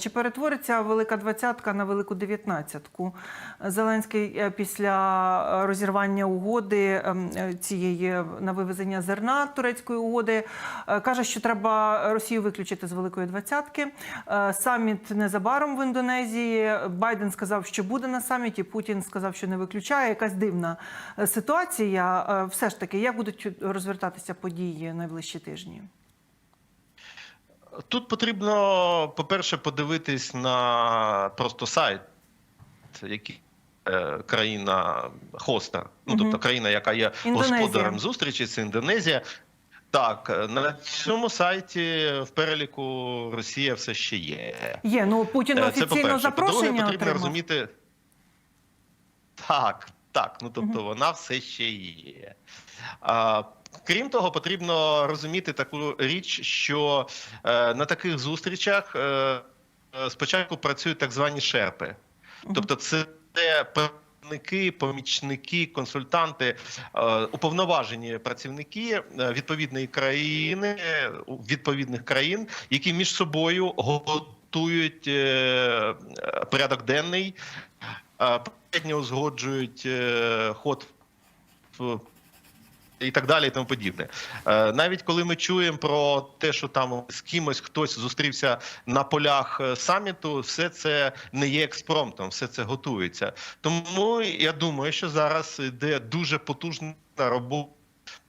Чи перетвориться велика двадцятка на велику дев'ятнадцятку? Зеленський е, після е, розірвання угоди ем, е, цієї на вивезення зерна турецької угоди каже, що треба Росію виключити з великої двадцятки. Саміт незабаром в Індонезії. Байден сказав, що буде на саміті. Путін сказав, що не виключає. Якась дивна ситуація. Все ж таки, як будуть розвертатися події найближчі тижні? Тут потрібно, по-перше, подивитись на просто сайт, який е, країна хоста, ну Мгм. тобто країна, яка є Індонезія. господарем зустрічі, це Індонезія. Так, е, на цьому сайті в переліку Росія все ще є. Є ну Путін Е, Це офіційно по-перше. запрошення По-друге, потрібно отримав. розуміти. Так, так. Ну тобто вона все ще є. А, крім того, потрібно розуміти таку річ, що е, на таких зустрічах е, спочатку працюють так звані шерпи. Тобто, це представники, помічники, консультанти, е, уповноважені працівники е, відповідної країни, відповідних країн, які між собою готують е, е, порядок денний, попередньо узгоджують е, ход і так далі, і тому подібне. Е, Навіть коли ми чуємо про те, що там з кимось хтось зустрівся на полях е, саміту, все це не є експромтом, все це готується. Тому я думаю, що зараз йде дуже потужна робота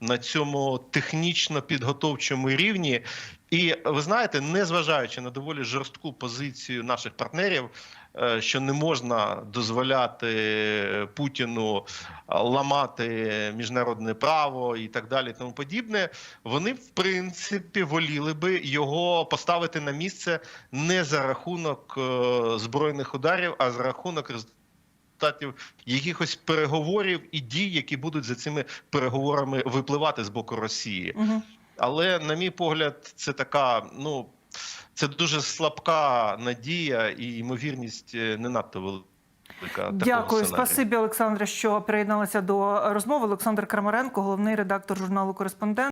на цьому технічно підготовчому рівні. І ви знаєте, незважаючи на доволі жорстку позицію наших партнерів, е, що не можна дозволяти Путіну е, ламати міжнародне право і так далі, тому подібне, вони в принципі воліли би його поставити на місце не за рахунок е, збройних ударів, а за рахунок результатів якихось переговорів і дій, які будуть за цими переговорами випливати з боку Росії. Угу. Але, на мій погляд, це така, ну це дуже слабка надія і ймовірність е, не надто велика. Дякую, спасибі, Олександре, що приєдналися до розмови. Олександр Крамаренко, головний редактор журналу Кореспондент.